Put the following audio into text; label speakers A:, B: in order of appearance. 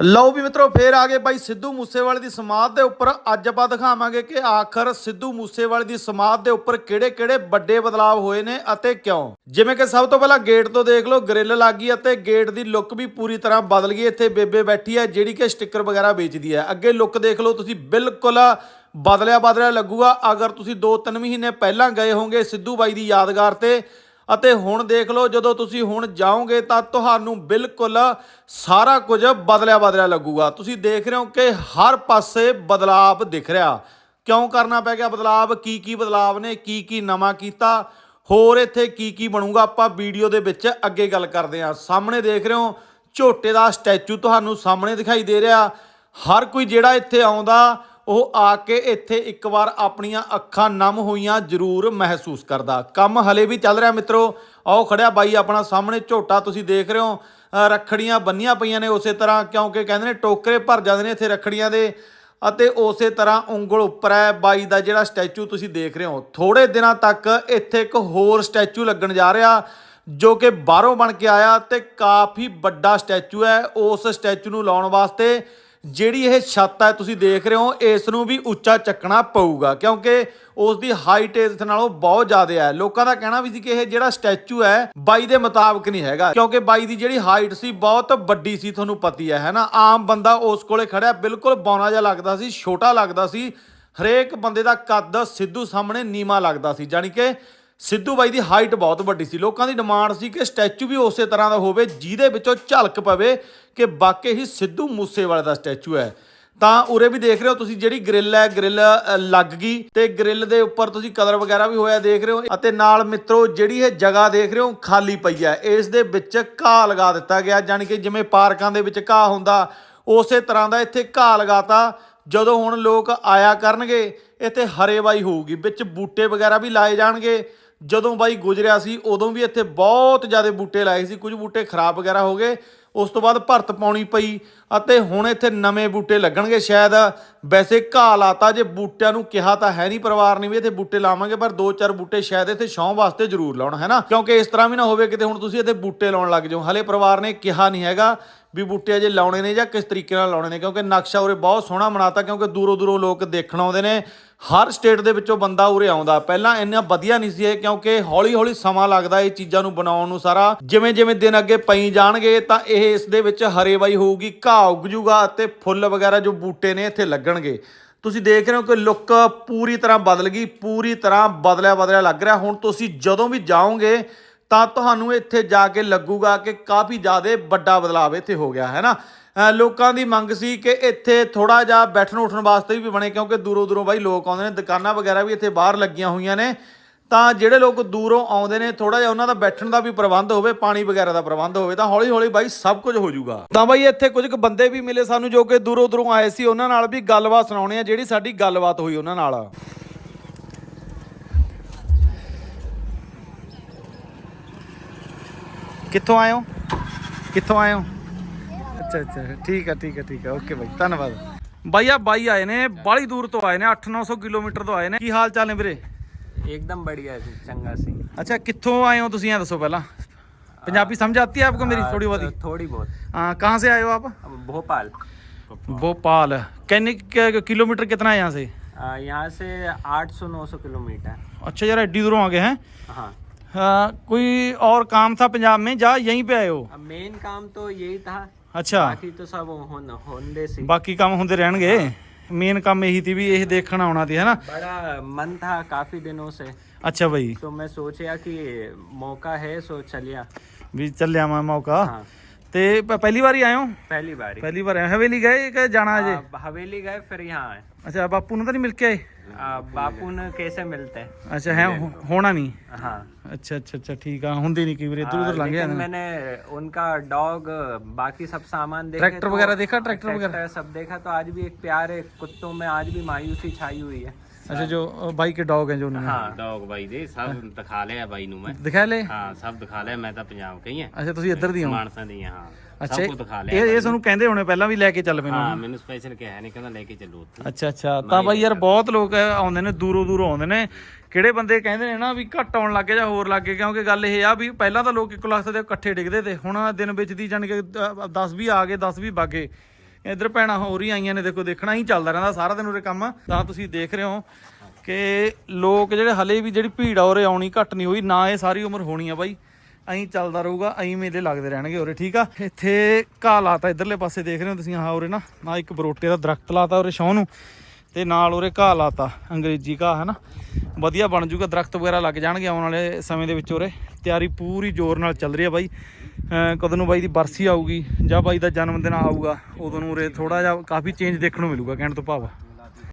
A: ਲਓ ਵੀ ਮਿੱਤਰੋ, ਫੇਰ ਆ ਗਏ ਬਾਈ ਸਿੱਧੂ ਮੂਸੇਵਾਲੇ ਦੀ ਸਮਾਧ ਦੇ ਉੱਪਰ। ਅੱਜ ਆਪਾਂ ਦਿਖਾਵਾਂਗੇ ਕਿ ਆਖਰ ਸਿੱਧੂ ਮੂਸੇਵਾਲੇ ਦੀ ਸਮਾਧ ਦੇ ਉੱਪਰ ਕਿਹੜੇ-ਕਿਹੜੇ ਵੱਡੇ ਬਦਲਾਅ ਹੋਏ ਨੇ ਅਤੇ ਕਿਉਂ? ਜਿਵੇਂ ਕਿ ਸਭ ਤੋਂ ਪਹਿਲਾਂ ਗੇਟ ਤੋਂ ਦੇਖ ਲਓ ਗ੍ਰਿਲ ਲੱਗ ਗਈ ਅਤੇ ਗੇਟ ਦੀ ਲੁੱਕ ਵੀ ਪੂਰੀ ਤਰ੍ਹਾਂ ਬਦਲ ਗਈ। ਇੱਥੇ ਬੇਬੇ ਬੈਠੀ ਹੈ, ਜਿਹੜੀ ਕਿ ਸਟicker ਵਗੈਰਾ ਵੇਚਦੀ ਹੈ। ਅੱਗੇ ਲੁੱਕ ਦੇਖ ਲਓ ਤੁਸੀਂ, ਬਿਲਕੁਲ ਬਦਲਿਆ ਬਦਲਿਆ ਲੱਗੂਗਾ। ਅਗਰ ਤੁਸੀਂ 2-3 ਮਹੀਨੇ ਪਹਿਲਾਂ ਗਏ ਹੋਵੋਗੇ ਸਿੱਧੂ ਬਾਈ ਦੀ ਯਾਦਗਾਰ ਤੇ ਅਤੇ ਹੁਣ ਦੇਖ ਲਓ, ਜਦੋਂ ਤੁਸੀਂ ਹੁਣ ਜਾਓਗੇ ਤਾਂ ਤੁਹਾਨੂੰ ਬਿਲਕੁਲ ਸਾਰਾ ਕੁਝ ਬਦਲਿਆ ਬਦਲਿਆ ਲੱਗੂਗਾ। ਤੁਸੀਂ ਦੇਖ ਰਹੇ ਹੋ ਕਿ ਹਰ ਪਾਸੇ ਬਦਲਾਅ ਦਿਖ ਰਿਹਾ। ਕਿਉਂ ਕਰਨਾ ਪੈ ਗਿਆ ਬਦਲਾਅ ਕੀ ਕੀ ਬਦਲਾਅ ਨੇ? ਕੀ ਕੀ ਨਵਾਂ ਕੀਤਾ? ਹੋਰ ਇੱਥੇ ਕੀ ਕੀ ਬਣੂਗਾ? ਆਪਾਂ ਵੀਡੀਓ ਦੇ ਵਿੱਚ ਅੱਗੇ ਗੱਲ ਕਰਦੇ ਹਾਂ। ਸਾਹਮਣੇ ਦੇਖ ਰਹੇ ਹੋ, ਝੋਟੇ ਦਾ ਸਟੈਚੂ ਤੁਹਾਨੂੰ ਸਾਹਮਣੇ ਦਿਖਾਈ ਦੇ ਰਿਹਾ। ਹਰ ਕੋਈ ਜਿਹੜਾ ਇੱਥੇ ਆਉਂਦਾ ਉਹ ਆ ਕੇ ਇੱਥੇ ਇੱਕ ਵਾਰ ਆਪਣੀਆਂ ਅੱਖਾਂ ਨਮ ਹੋਈਆਂ ਜ਼ਰੂਰ ਮਹਿਸੂਸ ਕਰਦਾ। ਕੰਮ ਹਲੇ ਵੀ ਚੱਲ ਰਿਹਾ ਮਿੱਤਰੋ। ਆਓ ਖੜਿਆ ਬਾਈ ਆਪਣਾ ਸਾਹਮਣੇ ਝੋਟਾ ਤੁਸੀਂ ਦੇਖ ਰਹੇ ਹੋ। ਅ, ਰੱਖੜੀਆਂ ਬੰਨੀਆਂ ਪਈਆਂ ਨੇ ਉਸੇ ਤਰ੍ਹਾਂ ਕਿਉਂਕਿ ਕਹਿੰਦੇ ਨੇ ਟੋਕਰੇ ਭਰ ਜਾਂਦੇ ਨੇ ਇੱਥੇ ਰੱਖੜੀਆਂ ਦੇ ਅਤੇ ਉਸੇ ਤਰ੍ਹਾਂ ਉਂਗਲ ਉੱਪਰ ਹੈ ਬਾਈ ਦਾ ਜਿਹੜਾ ਸਟੈਚੂ ਤੁਸੀਂ ਦੇਖ ਰਹੇ ਹੋ। ਥੋੜੇ ਦਿਨਾਂ ਤੱਕ ਇੱਥੇ ਇੱਕ ਹੋਰ ਸਟੈਚੂ ਲੱਗਣ ਜਾ ਰਿਹਾ ਜੋ ਕਿ ਬਾਹਰੋਂ ਬਣ ਕੇ ਆਇਆ ਤੇ ਕਾਫੀ ਵੱਡਾ ਸਟੈਚੂ ਹੈ। ਉਸ ਸਟੈਚੂ ਨੂੰ ਲਾਉਣ ਵਾਸਤੇ ਜਿਹੜੀ ਇਹ ਛੱਤ ਹੈ, ਤੁਸੀਂ ਦੇਖ ਰਹੇ ਹੋ, ਇਸ ਨੂੰ ਵੀ ਉੱਚਾ ਚੱਕਣਾ ਪਊਗਾ, ਕਿਉਂਕਿ ਉਸ ਦੀ ਹਾਈਟ ਇਸ ਨਾਲੋਂ ਬਹੁਤ ਜ਼ਿਆਦਾ ਹੈ। ਲੋਕਾਂ ਦਾ ਕਹਿਣਾ ਵੀ ਸੀ ਕਿ ਇਹ ਜਿਹੜਾ ਸਟੈਚੂ ਹੈ, ਬਾਈ ਦੇ ਮੁਤਾਬਕ ਨਹੀਂ ਹੈਗਾ, ਕਿਉਂਕਿ ਬਾਈ ਦੀ ਜਿਹੜੀ ਹਾਈਟ ਸੀ, ਬਹੁਤ ਵੱਡੀ ਸੀ, ਤੁਹਾਨੂੰ ਪਤੀ ਹੈ ਹੈਨਾ ਆਮ ਬੰਦਾ ਉਸ ਕੋਲੇ ਖੜਿਆ, ਬਿਲਕੁਲ ਬੌਨਾ ਜਿਹਾ ਲੱਗਦਾ ਸੀ, ਛੋਟਾ ਲੱਗਦਾ ਸੀ, ਹਰੇਕ ਬੰਦੇ ਦਾ ਕੱਦ ਸਿੱਧੂ ਸਾਹਮਣੇ ਨੀਵਾ ਲੱਗਦਾ ਸੀ ਜਾਨੀ ਕਿ ਸਿੱਧੂ ਬਾਈ ਦੀ ਹਾਈਟ ਬਹੁਤ ਵੱਡੀ ਸੀ। ਲੋਕਾਂ ਦੀ ਡਿਮਾਂਡ ਸੀ ਕਿ ਸਟੈਚੂ ਵੀ ਉਸੇ ਤਰ੍ਹਾਂ ਦਾ ਹੋਵੇ, ਜਿਹਦੇ ਵਿੱਚੋਂ ਝਲਕ ਪਵੇ ਕਿ ਵਾਕਈ ਹੀ ਸਿੱਧੂ ਮੂਸੇਵਾਲੇ ਦਾ ਸਟੈਚੂ ਹੈ। ਤਾਂ ਉਰੇ ਵੀ ਦੇਖ ਰਹੇ ਹੋ ਤੁਸੀਂ ਜਿਹੜੀ ਗ੍ਰਿਲ ਹੈ, ਗ੍ਰਿਲ ਲੱਗ ਗਈ ਤੇ ਗ੍ਰਿਲ ਦੇ ਉੱਪਰ ਤੁਸੀਂ ਕਲਰ ਵਗੈਰਾ ਵੀ ਹੋਇਆ ਦੇਖ ਰਹੇ ਹੋ ਅਤੇ ਨਾਲ ਮਿੱਤਰੋ ਜਿਹੜੀ ਇਹ ਜਗ੍ਹਾ ਦੇਖ ਰਹੇ ਹੋ ਖਾਲੀ ਪਈ ਹੈ। ਇਸ ਦੇ ਵਿੱਚ ਘਾਹ ਲਗਾ ਦਿੱਤਾ ਗਿਆ, ਜਾਣੀ ਕਿ ਜਿਵੇਂ ਪਾਰਕਾਂ ਦੇ ਵਿੱਚ ਘਾਹ ਹੁੰਦਾ, ਉਸੇ ਤਰ੍ਹਾਂ ਦਾ ਇੱਥੇ ਘਾਹ ਲਗਾਤਾ। ਜਦੋਂ ਹੁਣ ਲੋਕ ਆਇਆ ਕਰਨਗੇ, ਇੱਥੇ ਹਰੇਵਾਈ ਹੋਊਗੀ, ਵਿੱਚ ਬੂਟੇ ਵਗੈਰਾ ਵੀ ਲਾਏ ਜਾਣਗੇ। ਜਦੋਂ ਬਾਈ ਗੁਜਰਿਆ ਸੀ, ਉਦੋਂ ਵੀ ਇੱਥੇ ਬਹੁਤ ਜ਼ਿਆਦਾ ਬੂਟੇ ਲਾਏ ਸੀ, ਕੁਝ ਬੂਟੇ ਖਰਾਬ ਵਗੈਰਾ ਹੋ ਗਏ। ਉਸ ਤੋਂ ਬਾਅਦ ਭਰਤ ਪਾਉਣੀ ਪਈ ਅਤੇ ਹੁਣ ਇੱਥੇ ਨਵੇਂ ਬੂਟੇ ਲੱਗਣਗੇ। ਸ਼ਾਇਦ ਵੈਸੇ ਘਾਹ ਲਾਤਾ, ਜੇ ਬੂਟਿਆਂ ਨੂੰ ਕਿਹਾ ਤਾਂ ਹੈ ਨਹੀਂ, ਪਰਿਵਾਰ ਨੇ ਵੀ ਇੱਥੇ ਬੂਟੇ ਲਾਵਾਂਗੇ, ਪਰ ਦੋ ਚਾਰ ਬੂਟੇ ਸ਼ਾਇਦ ਇੱਥੇ ਛਾਂ ਵਾਸਤੇ ਜ਼ਰੂਰ ਲਾਉਣ, ਹੈ ਨਾ? ਕਿਉਂਕਿ ਇਸ ਤਰ੍ਹਾਂ ਵੀ ਨਾ ਹੋਵੇ ਕਿਤੇ ਹੁਣ ਤੁਸੀਂ ਇੱਥੇ ਬੂਟੇ ਲਾਉਣ ਲੱਗ ਜਾਓ। ਹਲੇ ਪਰਿਵਾਰ ਨੇ ਕਿਹਾ ਨਹੀਂ ਹੈਗਾ। ਵੀ ਬੂਟੇ ਅਜੇ ਲਾਉਣੇ ਨੇ ਜਾਂ ਕਿਸ ਤਰੀਕੇ ਨਾਲ ਲਾਉਣੇ ਨੇ, ਕਿਉਂਕਿ ਨਕਸ਼ਾ ਉਰੇ ਬਹੁਤ ਸੋਹਣਾ ਬਣਾਤਾ, ਕਿਉਂਕਿ ਦੂਰੋਂ ਦੂਰੋਂ ਲੋਕ ਦੇਖਣ ਆਉਂਦੇ ਨੇ, ਹਰ ਸਟੇਟ ਦੇ ਵਿੱਚੋਂ ਬੰਦਾ ਉਰੇ ਆਉਂਦਾ। ਪਹਿਲਾਂ ਇੰਨਾ ਵਧੀਆ ਨਹੀਂ ਸੀ ਇਹ, ਕਿਉਂਕਿ ਹੌਲੀ ਹੌਲੀ ਸਮਾਂ ਲੱਗਦਾ ਇਹ ਚੀਜ਼ਾਂ ਨੂੰ ਬਣਾਉਣ ਨੂੰ ਸਾਰਾ। ਜਿਵੇਂ ਜਿਵੇਂ ਦਿਨ ਅੱਗੇ ਪਈ ਜਾਣਗੇ, ਤਾਂ ਇਹ ਇਸ ਦੇ ਵਿੱਚ ਹਰੇਵਾਈ ਹੋਊਗੀ, ਘਾਹ ਉੱਗ ਜੂਗਾ ਅਤੇ ਫੁੱਲ ਵਗੈਰਾ ਜੋ ਬੂਟੇ ਨੇ ਇੱਥੇ ਲੱਗਣਗੇ। ਤੁਸੀਂ ਦੇਖ ਰਹੇ ਹੋ ਕਿ ਲੁੱਕ ਪੂਰੀ ਤਰ੍ਹਾਂ ਬਦਲ ਗਈ, ਪੂਰੀ ਤਰ੍ਹਾਂ ਬਦਲਿਆ ਬਦਲਿਆ ਲੱਗ ਰਿਹਾ। ਹੁਣ ਤੁਸੀਂ ਜਦੋਂ ਵੀ ਜਾਓਗੇ ਤਾਂ ਤੁਹਾਨੂੰ ਇੱਥੇ ਜਾ ਕੇ ਲੱਗੂਗਾ ਕਿ ਕਾਫੀ ਜ਼ਿਆਦਾ ਵੱਡਾ ਬਦਲਾਅ ਇੱਥੇ ਹੋ ਗਿਆ, ਹੈ ਨਾ? ਲੋਕਾਂ ਦੀ ਮੰਗ ਸੀ ਕਿ ਇੱਥੇ ਥੋੜਾ ਜਿਹਾ ਬੈਠਣ ਉੱਠਣ ਵਾਸਤੇ ਵੀ ਬਣੇ, ਕਿਉਂਕਿ ਦੂਰੋਂ ਦੂਰੋਂ ਬਾਈ ਲੋਕ ਆਉਂਦੇ ਨੇ, ਦੁਕਾਨਾਂ ਵਗੈਰਾ ਵੀ ਇੱਥੇ ਬਾਹਰ ਲੱਗੀਆਂ ਹੋਈਆਂ ਨੇ। ਤਾਂ ਜਿਹੜੇ ਲੋਕ ਦੂਰੋਂ ਆਉਂਦੇ ਨੇ ਥੋੜਾ ਜਿਹਾ ਉਹਨਾਂ ਦਾ ਬੈਠਣ ਦਾ ਵੀ ਪ੍ਰਬੰਧ ਹੋਵੇ, ਪਾਣੀ ਵਗੈਰਾ ਦਾ ਪ੍ਰਬੰਧ ਹੋਵੇ, ਤਾਂ ਹੌਲੀ ਹੌਲੀ ਬਾਈ ਸਭ ਕੁਝ ਹੋ ਜਾਊਗਾ। ਤਾਂ ਬਾਈ ਇੱਥੇ ਕੁਝ ਕੁ ਬੰਦੇ ਵੀ ਮਿਲੇ ਸਾਨੂੰ ਜੋ ਕਿ ਦੂਰੋਂ ਦੂਰੋਂ ਆਏ ਸੀ, ਉਹਨਾਂ ਨਾਲ ਵੀ ਗੱਲਬਾਤ ਸੁਣਾਉਣੀ ਆ, ਜਿਹੜੀ ਸਾਡੀ ਗੱਲਬਾਤ ਹੋਈ ਉਹਨਾਂ ਨਾਲ। ਕਿੱਥੋਂ ਆਏ ਹੋ ਕਿੱਥੋਂ ਆਏ ਹੋ ਅੱਛਾ ਅੱਛਾ ਠੀਕ ਆ ਠੀਕ ਆ ਠੀਕ ਆ ਓਕੇ ਬਾਈ ਧੰਨਵਾਦ ਬਾਈ ਆ ਬਾਈ ਆਏ ਨੇ ਬਾਲੀ ਦੂਰ ਤੋਂ ਆਏ ਨੇ 8-900 ਕਿਲੋਮੀਟਰ ਤੋਂ ਆਏ ਨੇ ਕੀ ਹਾਲ ਚਾਲ ਨੇ ਵੀਰੇ
B: एकदम बढ़िया है चंगा सिंह
A: ਅੱਛਾ ਕਿੱਥੋਂ ਆਏ ਹੋ ਤੁਸੀਂ ਇਹ ਦੱਸੋ ਪਹਿਲਾਂ ਪੰਜਾਬੀ समझ आती है आपको मेरी थोड़ी बहुत ही?
B: थोड़ी बहुत
A: हाँ कहाँ से आए हो आप
B: अब भोपाल
A: भोपाल कितने कि- किलोमीटर कितना है यहाँ से
B: आ, यहाँ से 800-900 किलोमीटर
A: अच्छा यार एड्डी दूरों आ गए हैं
B: हाँ
A: हाँ, कोई और काम था पंजाब में जा यहीं पे आए हो
B: अब मेन काम तो यही था
A: ਅੱਛਾ
B: बाकी तो सब होन होंदे से
A: ਬਾਕੀ ਕੰਮ ਹੁੰਦੇ ਰਹਿਣਗੇ ਮੇਨ ਕੰਮ ਇਹੀ ਸੀ ਵੀ ਇਹ ਦੇਖਣ ਆਉਣਾ ਸੀ ਹੈਨਾ
B: बड़ा मन था काफी दिनों से
A: ਅੱਛਾ ਬਈ
B: तो मैं सोचा कि मौका है सो चलिया
A: ਵੀ ਚੱਲਿਆ ਮੈਂ ਮੌਕਾ
B: हाँ
A: ਤੇ ਪ- ਪਹਿਲੀ ਵਾਰੀ ਆਏ ਹੋ
B: पहली बारी
A: ਪਹਿਲੀ ਵਾਰ ਆਏ ਹਵੇਲੀ ਗਏ ਕਿ ਜਾਣਾ ਅਜੇ
B: आ, हवेली गए फिर यहाँ आए
A: ਅੱਛਾ ਬਾਪੂ ਨੂੰ ਤਾਂ ਨਹੀਂ ਮਿਲ ਕੇ ਆਏ
B: आ, बापू ने कैसे मिलते हैं
A: ਅੱਛਾ ਹੈ ਹੋ- ਹੋਣਾ ਨਹੀਂ
B: हाँ
A: ਅੱਛਾ ਅੱਛਾ ਅੱਛਾ ਠੀਕ ਆ ਹੁੰਦੀ ਨਹੀਂ ਕਈ ਵਾਰ ਇੱਧਰ
B: हाँ,
A: ਉੱਧਰ ਲੰਘ
B: लेकिन
A: ਜਾਂਦੇ ਨੇ।
B: मैंने उनका डॉग बाकी सब सामान देखे
A: ट्रैक्टर
B: तो-
A: वगैरह देखा, ट्रैक्टर वगैरह?
B: ट्रैक्टर सब देखा तो आज भी एक प्यार है कुत्तों में आज भी मायूसी छाई हुई है
A: ਅੱਛਾ ਜੋ ਬਾਈ ਕੇ ਡੌਗ ਹੈ ਜੋ ਉਹਨਾਂ ਨੇ?
B: हाँ
C: ਡੌਗ ਬਾਈ ਦੇ ਸਭ ਦਿਖਾ ਲਿਆ ਬਾਈ ਨੂੰ ਮੈਂ।
A: ਦਿਖਾ ਲੈ
C: ਹਾਂ ਸਭ ਦਿਖਾ ਲਿਆ ਮੈਂ ਤਾਂ ਪੰਜਾਬ ਕਹੀ ਆ
A: ਅੱਛਾ ਤੁਸੀਂ ਇੱਧਰ ਦੀ ਹੋ?
C: ਮਾਨਸਾ ਦੀ ਆ, ਹਾਂ
A: ਅੱਛਾ
C: ਸਭ ਕੁਝ ਦਿਖਾ
A: ਇਹ
C: ਲਿਆ
A: ਇਹ ਤੁਹਾਨੂੰ ਕਹਿੰਦੇ ਹੋਣੇ ਪਹਿਲਾਂ ਵੀ ਲੈ ਕੇ ਚੱਲ ਮੈਨੂੰ
C: ਹਾਂ ਮੈਨੂੰ ਸਪੈਸ਼ਲ ਕਿਹਾ ਨਹੀਂ ਕਹਿੰਦਾ ਲੈ ਕੇ ਚੱਲੋ ਉੱਥੇ।
A: ਅੱਛਾ ਅੱਛਾ ਤਾਂ ਬਾਈ ਯਾਰ ਬਹੁਤ ਲੋਕ ਆਉਂਦੇ ਨੇ ਦੂਰੋਂ ਦੂਰੋਂ ਆਉਂਦੇ ਨੇ। ਕਿਹੜੇ ਬੰਦੇ ਕਹਿੰਦੇ ਨੇ ਨਾ ਵੀ ਘੱਟ ਆਉਣ ਲੱਗੇ ਜਾਂ ਹੋਰ ਲੱਗੇ ਕਿਉਂਕਿ ਗੱਲ ਇਹ ਆ ਵੀ ਪਹਿਲਾਂ ਤਾਂ ਲੋਕ ਇੱਕ ਲੱਖ ਦੇ ਇਕੱਠੇ ਡਿੱਗਦੇ ਤੇ ਹੁਣ ਦਿਨ ਵਿੱਚ ਦੀ ਜਾਣ ਕੇ 10 ਵੀ ਆ ਗਏ 10 ਵੀ ਬਾਗੇ ਇੱਧਰ ਭੈਣਾਂ ਹੋਰ ਹੀ ਆਈਆਂ ਨੇ, ਦੇਖੋ, ਦੇਖਣਾ ਹੀ ਚੱਲਦਾ ਰਹਿੰਦਾ, ਸਾਰਾ ਦਿਨ ਉਰੇ ਕੰਮ ਤਾਂ ਤੁਸੀਂ ਦੇਖ ਰਹੇ ਹੋ ਕਿ ਲੋਕ ਜਿਹੜੇ ਹਲੇ ਵੀ ਜਿਹੜੀ ਭੀੜ ਆ, ਉਰੇ ਆਉਣੀ ਘੱਟ ਨਹੀਂ ਹੋਈ, ਨਾ ਇਹ ਸਾਰੀ ਉਮਰ ਹੋਣੀ ਆ ਬਾਈ। ਐਂ ਚੱਲਦਾ ਰਹੂਗਾ, ਐਂ ਮੇਲੇ ਲੱਗਦੇ ਰਹਿਣਗੇ ਉਰੇ, ਠੀਕ ਆ? ਇੱਥੇ ਘਾਹ ਲਾਤਾ, ਇਧਰਲੇ ਪਾਸੇ ਦੇਖ ਰਹੇ ਹੋ ਤੁਸੀਂ, ਆਹ ਉਰੇ ਨਾ ਨਾ ਇੱਕ ਬਰੋਟੇ ਦਾ ਦਰਖਤ ਲਾਤਾ ਉਰੇ ਛਾਂ ਨੂੰ, ਤੇ ਨਾਲ ਉਰੇ ਘਾਹ ਲਾਤਾ, ਅੰਗਰੇਜ਼ੀ ਘਾਹ ਹੈ ਨਾ ਵਧੀਆ ਬਣ ਜੂਗਾ, ਦਰਖਤ ਵਗੈਰਾ ਲੱਗ ਜਾਣਗੇ ਆਉਣ ਵਾਲੇ ਸਮੇਂ ਦੇ ਵਿੱਚ ਉਰੇ। ਤਿਆਰੀ ਪੂਰੀ ਜ਼ੋਰ ਨਾਲ ਚੱਲ ਰਹੀ ਆ ਬਾਈ। ਕਦੋਂ ਨੂੰ ਬਾਈ ਦੀ ਬਰਸੀ ਆਊਗੀ ਜਾਂ ਬਾਈ ਦਾ ਜਨਮ ਦਿਨ ਆਊਗਾ, ਉਦੋਂ ਨੂੰ ਉਰੇ ਥੋੜਾ ਜਿਹਾ ਕਾਫੀ ਚੇਂਜ ਦੇਖਣ ਨੂੰ ਮਿਲੂਗਾ ਕਹਿਣ ਤੋਂ ਭਾਵ।